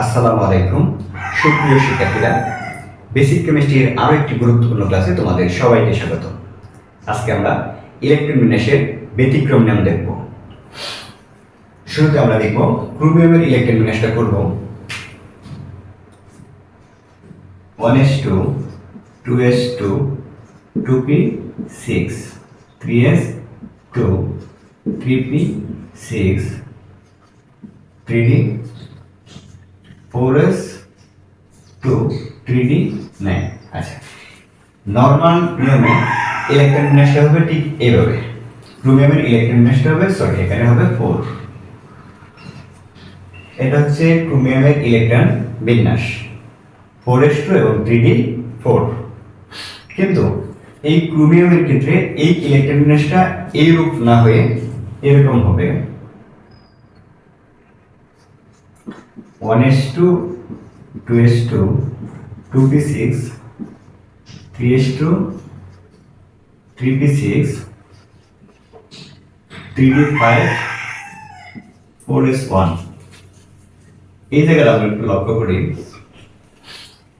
আসসালামু আলাইকুম। সুপ্রিয় শিক্ষার্থীরা বেসিক কেমিস্ট্রির আরও একটি গুরুত্বপূর্ণ ক্লাসে তোমাদের সবাইকে স্বাগত। আজকে আমরা ইলেকট্রন বিন্যাসের ব্যতিক্রম নিয়ম দেখব। শুরুতে আমরা দেখব ক্রোমিয়ামের ইলেকট্রন বিন্যাসটা করব। One s two two s two two p six three s two three p six three d four s two three d nine আচ্ছা। নর্মাল নিয়মে ইলেকট্রন বিন্যাসটা হবে ঠিক এইভাবে। ক্রোমিয়ামের ইলেকট্রন বিন্যাসটা হবে সরি এখানে হবে ফোর এটা হচ্ছে ক্রোমিয়ামের ইলেকট্রন বিন্যাস। ফোর এস টু এবং থ্রি ডি ফোর কিন্তু এই ক্রোমিয়ামের ক্ষেত্রে এই ইলেকট্রন বিন্যাসটা এইরূপ না হয়ে এরকম হবে। One s two two s two two p six three s two three p six three d five four s one এই জায়গাটা আমরা একটু লক্ষ্য করি।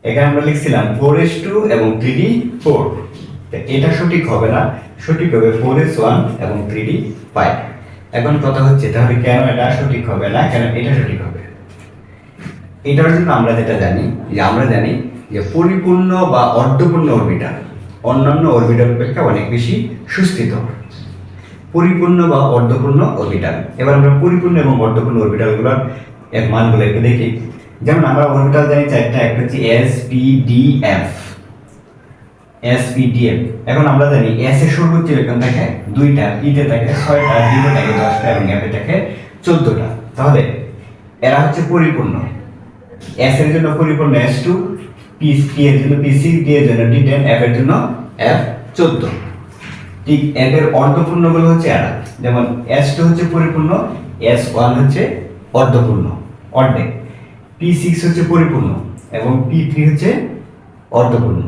এখানে আমরা লিখছিলাম ফোর এস টু এবং থ্রি ডি ফোর এটা সঠিক হবে না। সঠিক হবে ফোর এস ওয়ান এবং থ্রি ডি ফাইভ এখন কথা হচ্ছে, তাহলে কেন এটা সঠিক হবে না? কেন এটা সঠিক হবে? এটার জন্য আমরা যেটা জানি, যে আমরা জানি যে পরিপূর্ণ বা অর্ধপূর্ণ অরবিটাল অন্যান্য অরবিটাল অপেক্ষা অনেক বেশি সুস্থিত। পরিপূর্ণ বা অর্ধপূর্ণ অরবিটাল এবার আমরা পরিপূর্ণ এবং অর্ধপূর্ণ অরবিটালগুলোর এর মানগুলো একটু দেখি। যেমন আমরা অরবিটাল জানি চারটা, একটা হচ্ছে s p d f s p d f এখন আমরা জানি এস এর সর্বোচ্চ ইলেকট্রন থাকে দুইটা পিতে থাকে ছয়টা ডিতে থাকে দশটা এবং এফে থাকে চোদ্দটা। তাহলে এরা হচ্ছে পরিপূর্ণ। এস এর জন্য পরিপূর্ণ এস টু পি পি এর জন্য পি সি এর জন্য ডি এফ এর জন্য এফ চোদ্দ। ঠিক এদের অর্ধপূর্ণগুলো হচ্ছে এরা যেমন এস টু হচ্ছে পরিপূর্ণ এস ওয়ান হচ্ছে অর্ধপূর্ণ, অর্ধেক। পি সিক্স হচ্ছে পরিপূর্ণ এবং পি থ্রি হচ্ছে অর্ধপূর্ণ।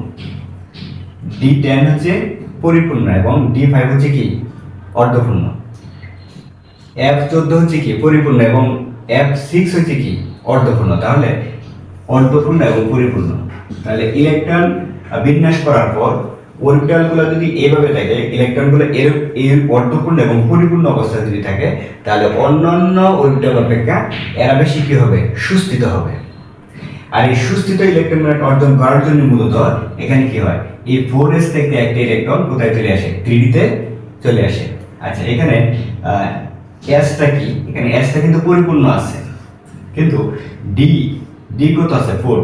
ডি টেন হচ্ছে পরিপূর্ণ এবং ডি ফাইভ হচ্ছে কি? অর্ধপূর্ণ। এফ চোদ্দ হচ্ছে কি? পরিপূর্ণ এবং এফ সিক্স হচ্ছে কি? অর্ধপূর্ণ। তাহলে অর্ধপূর্ণ এবং পরিপূর্ণ। তাহলে ইলেকট্রন বিন্যাস করার পর অরবিটালগুলো যদি এইভাবে থাকে ইলেকট্রনগুলো এর এর অর্ধপূর্ণ এবং পরিপূর্ণ অবস্থায় যদি থাকে, তাহলে অন্যান্য অরবিটাল অপেক্ষা এরা বেশি কি হবে? সুস্থিত হবে। আর এই সুস্থিত ইলেকট্রন অর্জন করার জন্য মূলত এখানে কি হয়? এই ফোর এস থেকে একটা ইলেকট্রন কোথায় চলে আসে? থ্রিডিতে চলে আসে। আচ্ছা এখানে এসটা কি? এখানে এসটা কিন্তু পরিপূর্ণ আছে। কিন্তু ডি ডি কত আছে? ফোর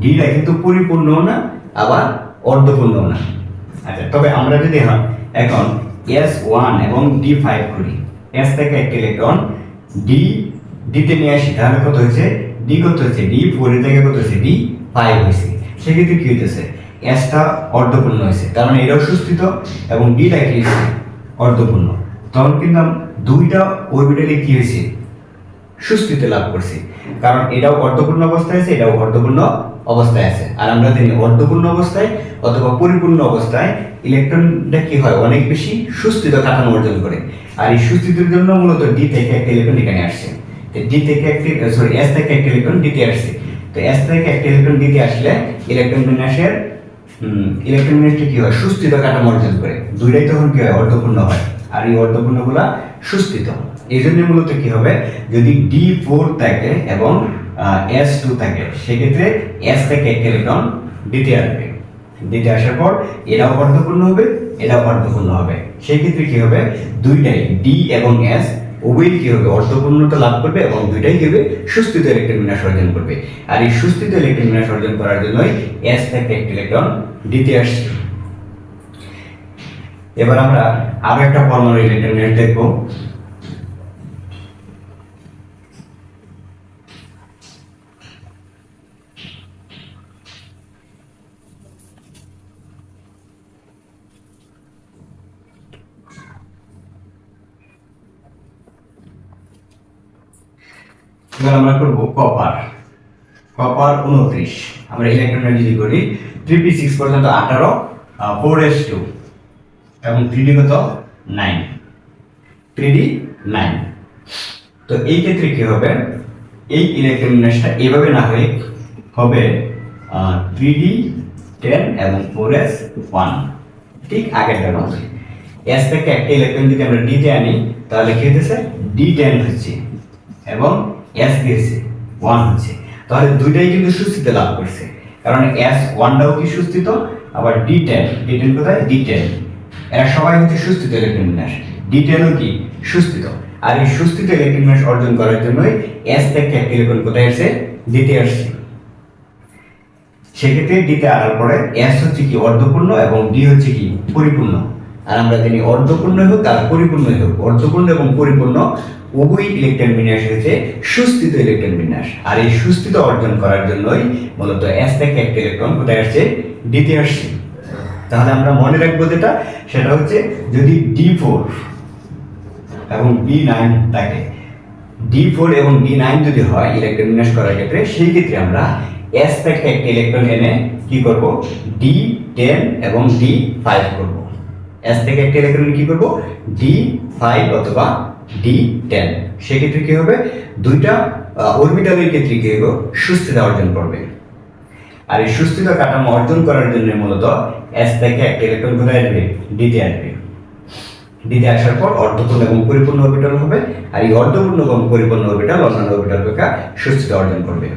ডিটা কিন্তু পরিপূর্ণ না, আবার অর্ধপূর্ণ না। আচ্ছা তবে আমরা যদি এখন এস ওয়ান এবং ডি ফাইভ করি এস থেকে একটা ইলেকট্রন ডি ডিতে নিয়ে আসি, তাহলে কত হয়েছে? ডি কত হয়েছে? ডি ফোর এর জায়গায় কত হয়েছে? ডি ফাইভ হয়েছে। সেক্ষেত্রে কি হইতেছে? এসটা অর্ধপূর্ণ হয়েছে। কারণ মানে এটাও সুস্থিত এবং ডিটা কি অর্ধপূর্ণ। তখন কিন্তু দুইটা অরবিটালে কি হয়েছে? সুস্থিতি লাভ করছে। কারণ এটাও অর্ধপূর্ণ অবস্থায় আছে, এটাও অর্ধপূর্ণ অবস্থায় আছে। আর আমরা জানি অর্ধপূর্ণ অবস্থায় অথবা পরিপূর্ণ অবস্থায় ইলেকট্রনটা কি হয়? অনেক বেশি সুস্থিত কাঠামো অর্জন করে। আর এই সুস্থিতির জন্য মূলত ডি থেকে একটা ইলেকট্রন এখানে আসছে। ডি থেকে একটি সরি এস থেকে একটা ইলেকট্রন ডিতে আসছে। তো এস থেকে একটা ইলেকট্রন ডিতে আসলে ইলেকট্রন বিন্যাসের ইলেকট্রন বিন্যাসটা কি হয়? সুস্থিত কাঠামো অর্জন করে। দুইটাই তখন কি হয়? অর্ধপূর্ণ হয়। আর এই অর্ধপূর্ণগুলা সুস্থিত। এই জন্য মূলত কি হবে? যদি ডি ফোর থাকে এবং এস টু থাকে, সেক্ষেত্রে এস থেকে একটা ইলেকট্রন দিতে আসবে। দিতে আসার পর এরাও অর্ধপূর্ণ হবে এরাও অর্ধপূর্ণ হবে। সেক্ষেত্রে কি হবে? দুইটাই ডি এবং এস উভয়ই কি হবে? অর্ধপূর্ণতা লাভ করবে এবং দুইটাই কি হবে? সুস্থিত ইলেকট্রন বিন্যাস অর্জন করবে। আর এই সুস্থিত ইলেকট্রন বিন্যাস অর্জন করার জন্যই এস থেকে একটা ইলেকট্রন দিতে আসছে। এবার আমরা আরও একটা পরমাণু ইলেকট্রন বিন্যাস দেখব। এবার আমরা করব কপার কপার উনত্রিশ। আমরা ইলেকট্রন যদি করি থ্রি পি সিক্স পর্যন্ত আঠারো ফোর এস টু এবং থ্রি ডি কত? নাইন থ্রি ডি নাইন তো এই ক্ষেত্রে কি হবে? এই ইলেকট্রন বিন্যাসটা এভাবে না হয়ে হবে থ্রি ডি টেন এবং ফোর এস ওয়ান ঠিক আগেরটার মতো এস থেকে একটা ইলেকট্রন যদি আমরা ডিতে আনি, তাহলে কি হতেছে ডি টেন হচ্ছে এবং এস দিয়েছে ওয়ান হচ্ছে। তাহলে দুইটাই কিন্তু সুস্থিত লাভ করছে। কারণ এস ওয়ানটাও কি সুস্থিত? আবার ডি টেন ডি টেন কোথায়? ডি টেন এরা সবাই হচ্ছে সুস্থিত ইলেকট্রন বিন্যাস। ডি কি? সুস্থিত আর এই সুস্থিত ইলেকট্রন অর্জন করার জন্যই এস থেকে একটা কোথায় আসছে? দিতে আসছে। সেক্ষেত্রে ডিতে আনার পরে এস হচ্ছে কি অর্ধপূর্ণ এবং ডি হচ্ছে কি পরিপূর্ণ। আর আমরা জানি অর্ধপূর্ণ হোক আর পরিপূর্ণই হোক। অর্ধপূর্ণ এবং পরিপূর্ণ উভয় ইলেকট্রন বিন্যাস হচ্ছে সুস্থিত ইলেকট্রন বিন্যাস। আর এই সুস্থিত অর্জন করার জন্যই মূলত এস থেকে একটা ইলেকট্রন কোথায় আসছে? ডিতে আসছে। তাহলে আমরা মনে রাখব যেটা, সেটা হচ্ছে যদি ডি ফোর এবং ডি নাইন থাকে ডি ফোর এবং ডি নাইন যদি হয় ইলেকট্রন বিন্যাস করার ক্ষেত্রে, সেই ক্ষেত্রে আমরা এস থেকে একটা ইলেকট্রন এনে কি করব? ডি টেন এবং ডি ফাইভ করব। এস থেকে একটা ইলেকট্রন কি করব? ডি ফাইভ অথবা ডি টেন সেক্ষেত্রে কি হবে? দুইটা অরবিটালের ক্ষেত্রে কি হবে সুস্থতা অর্জন করবে। আর এই সুস্থিত কাঠামো অর্জন করার জন্য মূলত এস থেকে একটা ইলেকট্রন কোথায় আসবে? ডিতে আসবে। ডিতে আসার পর অর্ধপূর্ণ এবং পরিপূর্ণ অরবিটাল হবে। আর এই অর্ধপূর্ণ এবং পরিপূর্ণ অরবিটাল অন্যান্য অরবিটাল অপেক্ষা সুস্থিত অর্জন করবে।